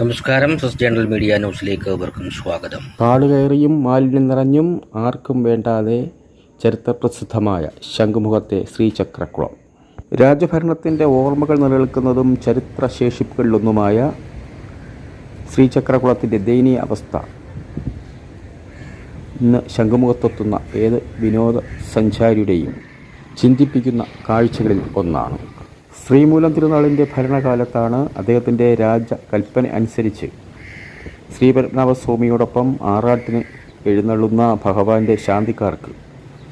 നമസ്കാരം സസ് general media ന്യൂസിലേക്ക് അവർക്കും സ്വാഗതം. കാടുകയറിയും മാലിന്യം നിറഞ്ഞും ആർക്കും വേണ്ടാതെ ചരിത്രപ്രസിദ്ധമായ ശംഖുമുഖത്തെ ശ്രീചക്രക്കുളം. രാജഭരണത്തിന്റെ ഓർമ്മകൾ നിലനിൽക്കുന്നതും ചരിത്രശേഷിപ്പുകളിലൊന്നുമായ ശ്രീചക്രക്കുളത്തിന്റെ ദയനീയ അവസ്ഥ. ഇന്ന് ശംഖുമുഖത്തെത്തുന്ന ഏത് വിനോദസഞ്ചാരിയുടെയും ചിന്തിപ്പിക്കുന്ന കാഴ്ചകളിൽ ഒന്നാണ്. ശ്രീമൂലം തിരുനാളിന്റെ ഭരണകാലത്താണ് അദ്ദേഹത്തിന്റെ രാജ കൽപ്പന അനുസരിച്ച് ശ്രീപത്മനാഭസ്വാമിയോടൊപ്പം ആറാട്ടിന് എഴുന്നള്ളുന്ന ഭഗവാന്റെ ശാന്തിക്കാർക്ക്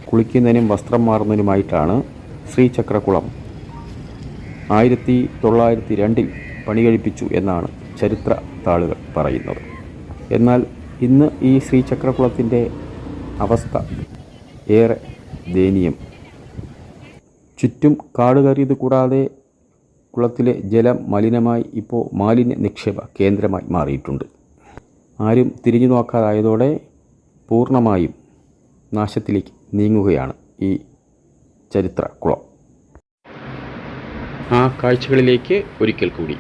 കുളിക്കുന്നതിനും വസ്ത്രം മാറുന്നതിനുമായിട്ടാണ് ശ്രീചക്രകുളം ആയിരത്തി തൊള്ളായിരത്തി രണ്ടിൽ പണി കഴിപ്പിച്ചു എന്നാണ് ചരിത്ര താളുകൾ പറയുന്നത്. എന്നാൽ ഇന്ന് ഈ ശ്രീചക്രകുളത്തിന്റെ അവസ്ഥ ഏറെ ദയനീയം. ചുറ്റും കാട് കയറിയത് കൂടാതെ കുളത്തിലെ ജലം മലിനമായി ഇപ്പോൾ മാലിന്യ നിക്ഷേപ കേന്ദ്രമായി മാറിയിട്ടുണ്ട്. ആരും തിരിഞ്ഞു നോക്കാതായതോടെ പൂർണമായും നാശത്തിലേക്ക് നീങ്ങുകയാണ് ഈ ചരിത്ര കുളം ആ കാഴ്ചകളിലേക്ക് ഒരിക്കൽ കൂടി.